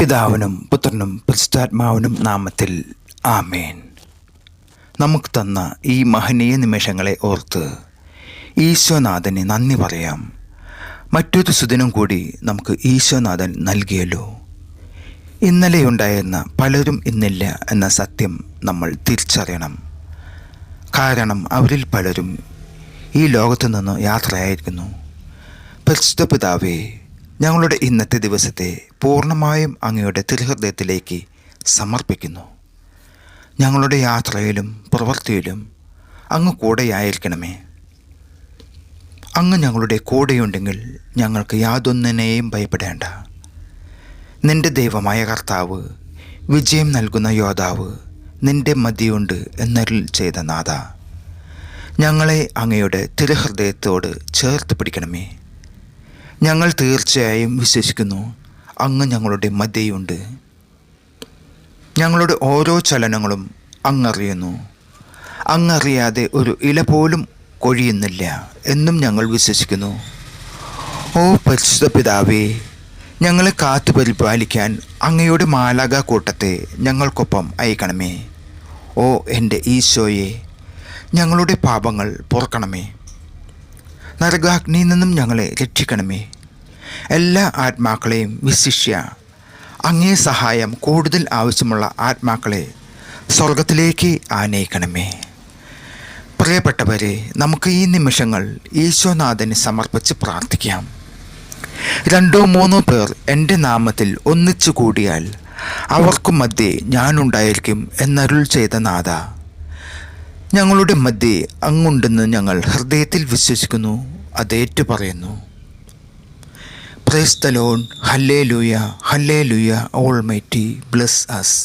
പിതാവിനും പുത്രനും പരിശുദ്ധാത്മാവിനും നാമത്തിൽ ആമേൻ. നമുക്ക് തന്ന ഈ മഹനീയ നിമിഷങ്ങളെ ഓർത്ത് ഈശ്വനാഥന് നന്ദി പറയാം. മറ്റൊരു സുദിനം കൂടി നമുക്ക് ഈശ്വനാഥൻ നൽകിയല്ലോ. ഇന്നലെയുണ്ടായിരുന്ന പലരും ഇന്നില്ല എന്ന സത്യം നമ്മൾ തിരിച്ചറിയണം. കാരണം അവരിൽ പലരും ഈ ലോകത്തു നിന്ന് യാത്രയായിരിക്കുന്നു. പരിശുദ്ധ പിതാവേ ഞങ്ങളുടെ ഇന്നത്തെ ദിവസത്തെ പൂർണമായും അങ്ങയുടെ തിരുഹൃദയത്തിലേക്ക് സമർപ്പിക്കുന്നു. ഞങ്ങളുടെ യാത്രയിലും പ്രവൃത്തിയിലും അങ്ങ് കൂടെയായിരിക്കണമേ. അങ്ങ് ഞങ്ങളുടെ കൂടെയുണ്ടെങ്കിൽ ഞങ്ങൾക്ക് യാതൊന്നിനെയും ഭയപ്പെടേണ്ട. നിന്റെ ദൈവമായ കർത്താവ് വിജയം നൽകുന്ന യോദ്ധാവ് നിന്റെ മതിയുണ്ട് എന്നരിൽ ചെയ്ത നാഥ. ഞങ്ങളെ അങ്ങയുടെ തിരുഹൃദയത്തോട് ചേർത്ത് പിടിക്കണമേ. ഞങ്ങൾ തീർച്ചയായും വിശ്വസിക്കുന്നു. അങ്ങ് ഞങ്ങളുടെ മധ്യയുണ്ട്. ഞങ്ങളുടെ ഓരോ ചലനങ്ങളും അങ്ങറിയുന്നു. അങ്ങറിയാതെ ഒരു ഇല പോലും കൊഴിയുന്നില്ല എന്നും ഞങ്ങൾ വിശ്വസിക്കുന്നു. ഓ പരിശുദ്ധ പിതാവേ ഞങ്ങളെ കാത്തു പരിപാലിക്കാൻ അങ്ങയുടെ മാലാക കൂട്ടത്തെ ഞങ്ങൾക്കൊപ്പം അയക്കണമേ. ഓ എന്റെ ഈശോയെ ഞങ്ങളുടെ പാപങ്ങൾ പൊറുക്കണമേ. നരകാഗ്നിയിൽ നിന്നും ഞങ്ങളെ രക്ഷിക്കണമേ. എല്ലാ ആത്മാക്കളെയും വിശിഷ്യ. അങ്ങേ സഹായം കൂടുതൽ ആവശ്യമുള്ള ആത്മാക്കളെ സ്വർഗത്തിലേക്ക് ആനയിക്കണമേ. പ്രിയപ്പെട്ടവരെ നമുക്ക് ഈ നിമിഷങ്ങൾ ഈശോനാഥന് സമർപ്പിച്ച് പ്രാർത്ഥിക്കാം. രണ്ടോ മൂന്നോ പേർ എന്റെ നാമത്തിൽ ഒന്നിച്ചു കൂടിയാൽ അവർക്കും മധ്യേ ഞാനുണ്ടായിരിക്കും എന്നരുൾ ചെയ്ത നാഥ. ഞങ്ങളുടെ മധ്യേ അങ്ങുണ്ടെന്ന് ഞങ്ങൾ ഹൃദയത്തിൽ വിശ്വസിക്കുന്നു അതേറ്റു പറയുന്നു പ്രൈസ് ദ ലോൺ ഹല്ലേ ലൂയ ഹല്ലേ ലൂയ ഓൾ മൈറ്റി ബ്ലസ് അസ്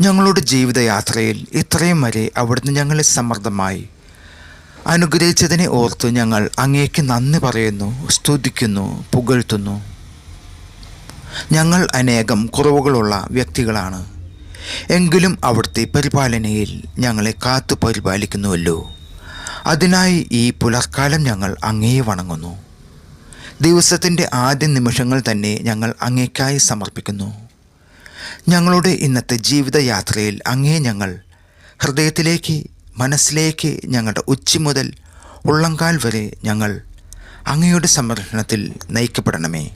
ഞങ്ങളുടെ ജീവിതയാത്രയിൽ ഇത്രയും വരെ അവിടുന്ന് ഞങ്ങളെ സമ്മർദ്ദമായി അനുഗ്രഹിച്ചതിനെ ഓർത്ത് ഞങ്ങൾ അങ്ങേക്ക് നന്ദി പറയുന്നു സ്തുതിക്കുന്നു പുകഴ്ത്തുന്നു. ഞങ്ങൾ അനേകം കുറവുകളുള്ള വ്യക്തികളാണ്. എങ്കിലും അവിടുത്തെ പരിപാലനയിൽ ഞങ്ങളെ കാത്തു പരിപാലിക്കുന്നുവല്ലോ. അതിനായി ഈ പുലർക്കാലം ഞങ്ങൾ അങ്ങേയെ വണങ്ങുന്നു. ദിവസത്തിന്റെ ആദ്യ നിമിഷങ്ങൾ തന്നെ ഞങ്ങൾ അങ്ങേക്കായി സമർപ്പിക്കുന്നു. ഞങ്ങളുടെ ഇന്നത്തെ ജീവിതയാത്രയിൽ അങ്ങേ ഞങ്ങൾ ഹൃദയത്തിലേക്ക് മനസ്സിലേക്ക് ഞങ്ങളുടെ ഉച്ചി മുതൽ ഉള്ളങ്കാൽ വരെ ഞങ്ങൾ അങ്ങയുടെ സംരക്ഷണത്തിൽ നയിക്കപ്പെടണമേ.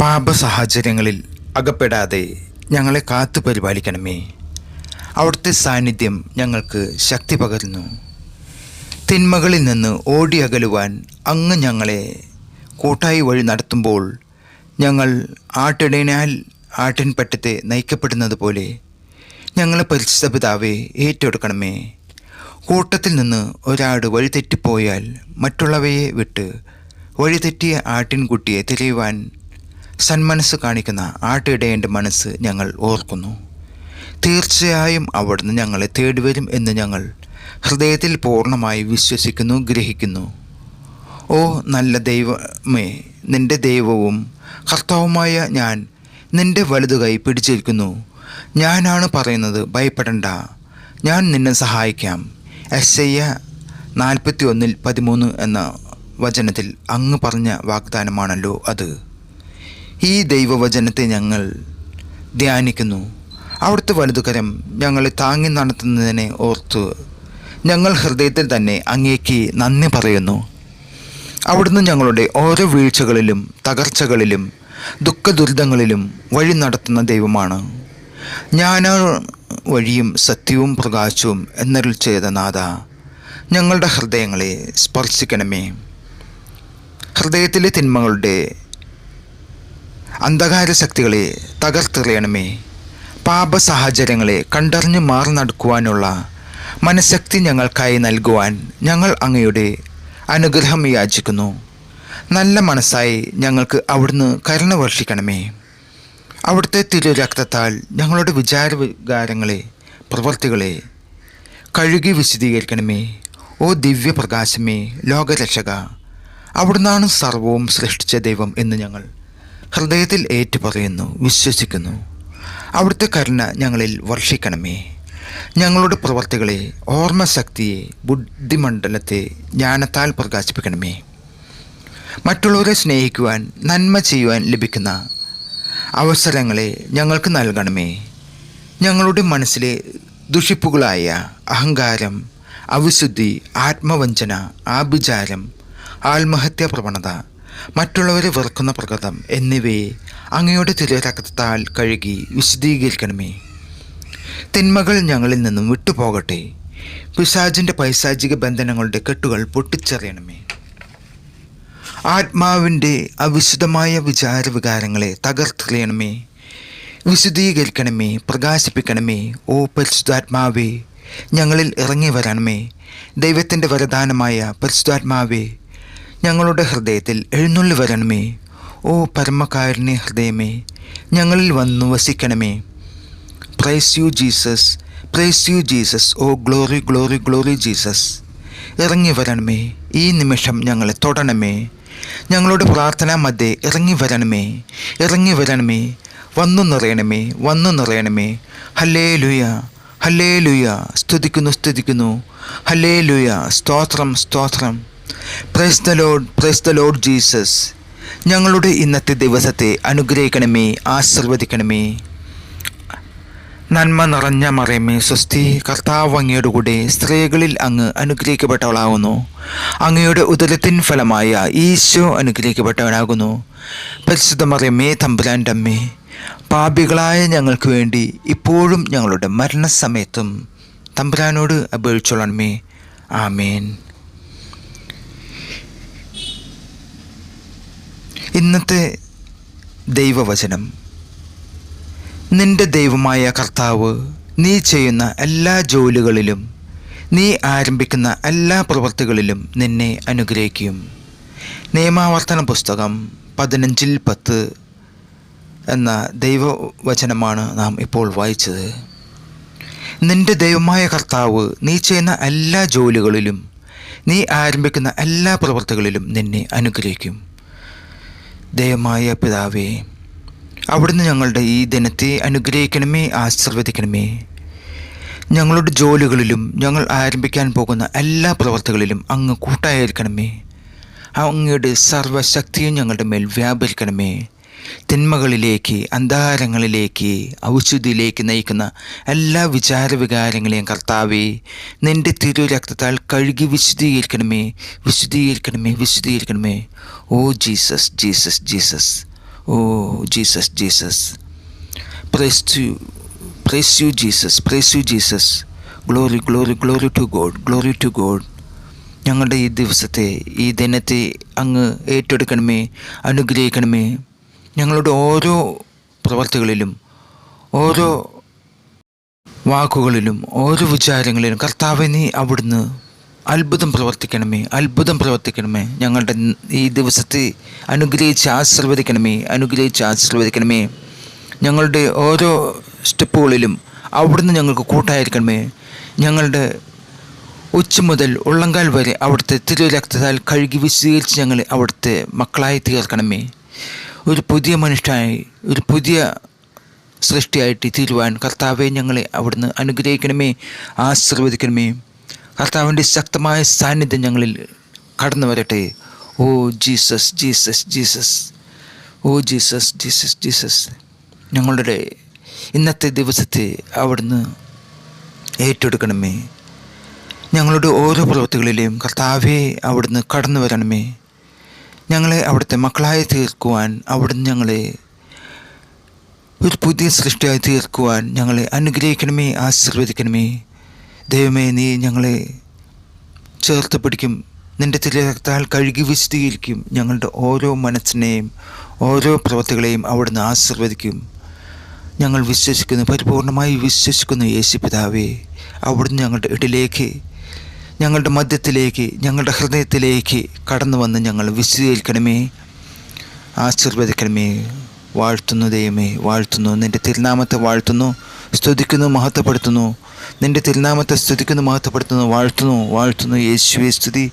പാപ സാഹചര്യങ്ങളിൽ അകപ്പെടാതെ ഞങ്ങളെ കാത്തു പരിപാലിക്കണമേ. അവിടുത്തെ സാന്നിധ്യം ഞങ്ങൾക്ക് ശക്തി പകരുന്നു. തിന്മകളിൽ നിന്ന് ഓടി അകലുവാൻ അങ്ങ് ഞങ്ങളെ കൂട്ടായി വഴി നടത്തുമ്പോൾ ഞങ്ങൾ ആട്ടിടയിനാൽ ആട്ടിൻപറ്റത്തെ നയിക്കപ്പെടുന്നത് പോലെ ഞങ്ങളെ പരിശുദ്ധ പിതാവെ ഏറ്റെടുക്കണമേ. കൂട്ടത്തിൽ നിന്ന് ഒരാട് വഴിതെറ്റിപ്പോയാൽ മറ്റുള്ളവയെ വിട്ട് വഴിതെറ്റിയ ആട്ടിൻകുട്ടിയെ തിരയുവാൻ സന്മനസ് കാണിക്കുന്ന ആട്ടിടേന്റെ മനസ്സ് ഞങ്ങൾ ഓർക്കുന്നു. തീർച്ചയായും അവിടുന്ന് ഞങ്ങളെ തേടിവരും എന്ന് ഞങ്ങൾ ഹൃദയത്തിൽ പൂർണമായി വിശ്വസിക്കുന്നു ഗ്രഹിക്കുന്നു. ഓ നല്ല ദൈവമേ നിന്റെ ദൈവവും കർത്താവുമായ ഞാൻ നിന്റെ വലുതുകൈ പിടിച്ചിരിക്കുന്നു. ഞാനാണ് പറയുന്നത് ഭയപ്പെടണ്ട. ഞാൻ നിന്നെ സഹായിക്കാം. എസ് ഐ നാൽപ്പത്തി ഒന്നിൽ പതിമൂന്ന് എന്ന വചനത്തിൽ അങ്ങ് പറഞ്ഞ വാഗ്ദാനമാണല്ലോ അത്. ഈ ദൈവവചനത്തെ ഞങ്ങൾ ധ്യാനിക്കുന്നു. അവിടുത്തെ വലുതുകരം ഞങ്ങളെ താങ്ങി നടത്തുന്നതിനെ ഓർത്തു ഞങ്ങൾ ഹൃദയത്തിൽ തന്നെ അങ്ങേക്ക് നന്ദി പറയുന്നു. അവിടുന്ന് ഞങ്ങളുടെ ഓരോ വീഴ്ചകളിലും തകർച്ചകളിലും ദുഃഖദുരിതങ്ങളിലും വഴി നടത്തുന്ന ദൈവമാണ്. ഞാനാ വഴിയും സത്യവും പ്രകാശവും എന്നരിൽ ചെയ്ത നാഥ ഞങ്ങളുടെ ഹൃദയങ്ങളെ സ്പർശിക്കണമേ. ഹൃദയത്തിലെ തിന്മകളുടെ അന്ധകാര ശക്തികളെ തകർത്തെറിയണമേ. പാപ സാഹചര്യങ്ങളെ കണ്ടറിഞ്ഞ് മാറി നടക്കുവാനുള്ള മനഃശക്തി ഞങ്ങൾക്കായി നൽകുവാൻ ഞങ്ങൾ അങ്ങയുടെ അനുഗ്രഹം യാചിക്കുന്നു. നല്ല മനസ്സായി ഞങ്ങൾക്ക് അവിടുന്ന് കരുണ വർഷിക്കണമേ. അവിടുത്തെ തിരു രക്തത്താൽ ഞങ്ങളുടെ വിചാര വികാരങ്ങളെ പ്രവൃത്തികളെ കഴുകി വിശദീകരിക്കണമേ ഓ ദിവ്യപ്രകാശമേ ലോകരക്ഷക അവിടുന്നാണ് സർവവും സൃഷ്ടിച്ച ദൈവം എന്ന് ഞങ്ങൾ ഹൃദയത്തിൽ ഏറ്റുപറയുന്നു വിശ്വസിക്കുന്നു. അവിടുത്തെ കരുണ ഞങ്ങളിൽ വർഷിക്കണമേ. ഞങ്ങളുടെ പ്രവർത്തികളെ ഓർമ്മശക്തിയെ ബുദ്ധിമണ്ഡലത്തെ ജ്ഞാനത്താൽ പ്രകാശിപ്പിക്കണമേ. മറ്റുള്ളവരെ സ്നേഹിക്കുവാൻ നന്മ ചെയ്യുവാൻ ലഭിക്കുന്ന അവസരങ്ങളെ ഞങ്ങൾക്ക് നൽകണമേ. ഞങ്ങളുടെ മനസ്സിലെ ദുഷിപ്പുകളായ അഹങ്കാരം അവിശുദ്ധി ആത്മവഞ്ചന ആഭിചാരം ആത്മഹത്യാ പ്രവണത മറ്റുള്ളവരെ വെറുക്കുന്ന പ്രകൃതം എന്നിവയെ അങ്ങയുടെ തിരരക്തത്താൽ കഴുകി വിശദീകരിക്കണമേ തിന്മകൾ ഞങ്ങളിൽ നിന്നും വിട്ടുപോകട്ടെ. പിശാജിന്റെ പൈശാചിക ബന്ധനങ്ങളുടെ കെട്ടുകൾ പൊട്ടിച്ചെറിയണമേ. ആത്മാവിന്റെ അവിശുദ്ധമായ വിചാരവികാരങ്ങളെ തകർത്തെറിയണമേ. വിശുദ്ധീകരിക്കണമേ പ്രകാശിപ്പിക്കണമേ. ഓ പരിശുദ്ധാത്മാവേ ഞങ്ങളിൽ ഇറങ്ങി വരണമേ ദൈവത്തിന്റെ വരദാനമായ പരിശുദ്ധാത്മാവേ ഞങ്ങളുടെ ഹൃദയത്തിൽ എഴുന്നള്ളി വരണമേ. ഓ പരമകാരുണ്യ ഹൃദയമേ ഞങ്ങളിൽ വന്നു വസിക്കണമേ. Praise you Jesus praise you Jesus oh glory glory glory Jesus ഇറങ്ങി വരണമേ. ഈ നിമിഷം ഞങ്ങളെ തൊടണമേ. ഞങ്ങളുടെ പ്രാർത്ഥനാ മധ്യേ ഇറങ്ങി വരണമേ. ഇറങ്ങി വരണമേ. വന്നു നിറയണമേ വന്നു നിറയണമേ. ഹല്ലേ ലുയ ഹല്ലേ ലുയ സ്തുതിക്കുന്നു സ്തുതിക്കുന്നു. ഹല്ലേ ലുയ സ്തോത്രം സ്തോത്രം. Praise the Lord praise the Lord Jesus ഞങ്ങളുടെ ഇന്നത്തെ ദിവസത്തെ അനുഗ്രഹിക്കണമേ ആശീർവദിക്കണമേ. നന്മ നിറഞ്ഞ മറയമേ സ്വസ്തി കർത്താവ് അങ്ങയുടെ കൂടെ സ്ത്രീകളിൽ അങ്ങ് അനുഗ്രഹിക്കപ്പെട്ടവളാകുന്നു. അങ്ങയുടെ ഉദരത്തിൻ ഫലമായ ഈശോ അനുഗ്രഹിക്കപ്പെട്ടവനാകുന്നു. പരിശുദ്ധ മറിയമേ തമ്പുരാന്റെ അമ്മേ പാപികളായ ഞങ്ങൾക്ക് വേണ്ടി ഇപ്പോഴും ഞങ്ങളുടെ മരണസമയത്തും തമ്പുരാനോട് അപേക്ഷിച്ചോളണമേ. ആമേൻ. ഇന്നത്തെ ദൈവവചനം. നിന്റെ ദൈവമായ കർത്താവ് നീ ചെയ്യുന്ന എല്ലാ ജോലികളിലും നീ ആരംഭിക്കുന്ന എല്ലാ പ്രവൃത്തികളിലും നിന്നെ അനുഗ്രഹിക്കും. നിയമാവർത്തന പുസ്തകം പതിനഞ്ചിൽ പത്ത് എന്ന ദൈവവചനമാണ് നാം ഇപ്പോൾ വായിച്ചത്. നിന്റെ ദൈവമായ കർത്താവ് നീ ചെയ്യുന്ന എല്ലാ ജോലികളിലും നീ ആരംഭിക്കുന്ന എല്ലാ പ്രവൃത്തികളിലും നിന്നെ അനുഗ്രഹിക്കും. ദയമായ പിതാവേ അവിടുന്ന് ഞങ്ങളുടെ ഈ ദിനത്തെ അനുഗ്രഹിക്കണമേ ആശീർവദിക്കണമേ. ഞങ്ങളുടെ ജോലികളിലും ഞങ്ങൾ ആരംഭിക്കാൻ പോകുന്ന എല്ലാ പ്രവർത്തികളിലും അങ്ങ് കൂട്ടായിരിക്കണമേ. അങ്ങയുടെ സർവശക്തിയും ഞങ്ങളുടെ മേൽ വ്യാപരിക്കണമേ. തിന്മകളിലേക്ക് അന്ധാരങ്ങളിലേക്ക് ഔഷധിയിലേക്ക് നയിക്കുന്ന എല്ലാ വിചാരവികാരങ്ങളെയും കർത്താവേ നിന്റെ തിരുരക്തത്താൽ കഴുകി വിശുദ്ധീകരിക്കണമേ വിശുദ്ധീകരിക്കണമേ വിശുദ്ധീകരിക്കണമേ. ഓ Jesus Jesus Jesus. Oh Jesus Jesus. Praise praise you Jesus. Praise you Jesus. Glory glory glory to God glory to God ഞങ്ങളുടെ ഈ ദിവസത്തെ ഈ ദിനത്തെ അങ്ങ് ഏറ്റെടുക്കണമേ അനുഗ്രഹിക്കണമേ. ഞങ്ങളുടെ ഓരോ പ്രവർത്തികളിലും ഓരോ വാക്കുകളിലും ഓരോ വിചാരങ്ങളിലും കർത്താവിനെ അവിടുന്ന് അത്ഭുതം പ്രവർത്തിക്കണമേ അത്ഭുതം പ്രവർത്തിക്കണമേ. ഞങ്ങളുടെ ഈ ദിവസത്തെ അനുഗ്രഹിച്ച് ആശീർവദിക്കണമേ അനുഗ്രഹിച്ച് ആശീർവദിക്കണമേ. ഞങ്ങളുടെ ഓരോ സ്റ്റെപ്പുകളിലും അവിടുന്ന് ഞങ്ങൾക്ക് കൂട്ടായിരിക്കണമേ. ഞങ്ങളുടെ ഉച്ച മുതൽ ഉള്ളങ്കാൽ വരെ അവിടുത്തെ തിരുരക്തത്താൽ കഴുകി വിശദീകരിച്ച് ഞങ്ങൾ അവിടുത്തെ മക്കളായി തീർക്കണമേ. ഒരു പുതിയ മനുഷ്യനായി ഒരു പുതിയ സൃഷ്ടിയായിട്ട് തീരുവാൻ കർത്താവെ ഞങ്ങളെ അവിടുന്ന് അനുഗ്രഹിക്കണമേ ആശീർവദിക്കണമേ. കർത്താവിന്റെ ശക്തമായ സാന്നിധ്യം ഞങ്ങളിൽ കടന്നു വരട്ടെ. ഓ Jesus Jesus Jesus. Oh Jesus Jesus Jesus. ഞങ്ങളുടെ ഇന്നത്തെ ദിവസത്തെ അവിടുന്ന് ഏറ്റെടുക്കണമേ. ഞങ്ങളുടെ ഓരോ പ്രവൃത്തികളിലെയും കർത്താവെ അവിടുന്ന് കടന്നു വരണമേ. ഞങ്ങളെ അവിടുത്തെ മക്കളായി തീർക്കുവാൻ അവിടുന്ന് ഞങ്ങളെ ഒരു പുതിയ സൃഷ്ടിയായി തീർക്കുവാൻ ഞങ്ങളെ അനുഗ്രഹിക്കണമേ ആശീർവദിക്കണമേ. ദൈവമേ നീ ഞങ്ങളെ ചേർത്ത് പിടിക്കും. നിന്റെ തിരത്താൽ കഴുകി വിശദീകരിക്കും ഞങ്ങളുടെ ഓരോ മനസ്സിനെയും ഓരോ പ്രവൃത്തികളെയും അവിടുന്ന് ആശീർവദിക്കും. ഞങ്ങൾ വിശ്വസിക്കുന്നു പരിപൂർണമായി വിശ്വസിക്കുന്നു യേശു പിതാവേ. അവിടുന്ന് ഞങ്ങളുടെ ഇടയിലേക്ക് ഞങ്ങളുടെ മധ്യത്തിലേക്ക് ഞങ്ങളുടെ ഹൃദയത്തിലേക്ക് കടന്നു വന്ന് ഞങ്ങൾ വിശദീകരിക്കണമേ ആശീർവദിക്കണമേ. വാഴ്ത്തുന്നു ദൈവമേ വാഴ്ത്തുന്നു. നിന്റെ തിരുനാമത്തെ വാഴ്ത്തുന്നു സ്തുതിക്കുന്നു മഹത്വപ്പെടുത്തുന്നു. നിന്റെ തിരുനാമത്തെ സ്തുതിക്കുന്നു മഹത്വപ്പെടുത്തുന്നു വാഴ്ത്തുന്നു വാഴ്ത്തുന്നു. യേശുവേ സ്തുതി.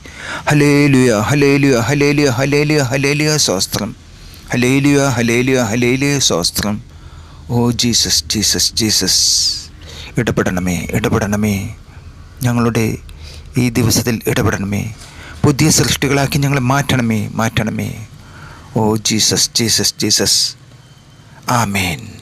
Hallelujah hallelujah hallelujah hallelujah hallelujah സ്വാസ്ത്രം ഹലേലുയ ഹലേലുയ ഹലേലുയ സ്വാസ്ത്രം ഓ ജീസസ് ജീസസ് ജീസസ്. ഇടപെടണമേ ഇടപെടണമേ. ഞങ്ങളുടെ ഈ ദിവസത്തിൽ ഇടപെടണമേ. പുതിയ സൃഷ്ടികളാക്കി ഞങ്ങളെ മാറ്റണമേ മാറ്റണമേ. ഓ ജീസസ് ജീസസ് ജീസസ്. ആമേൻ.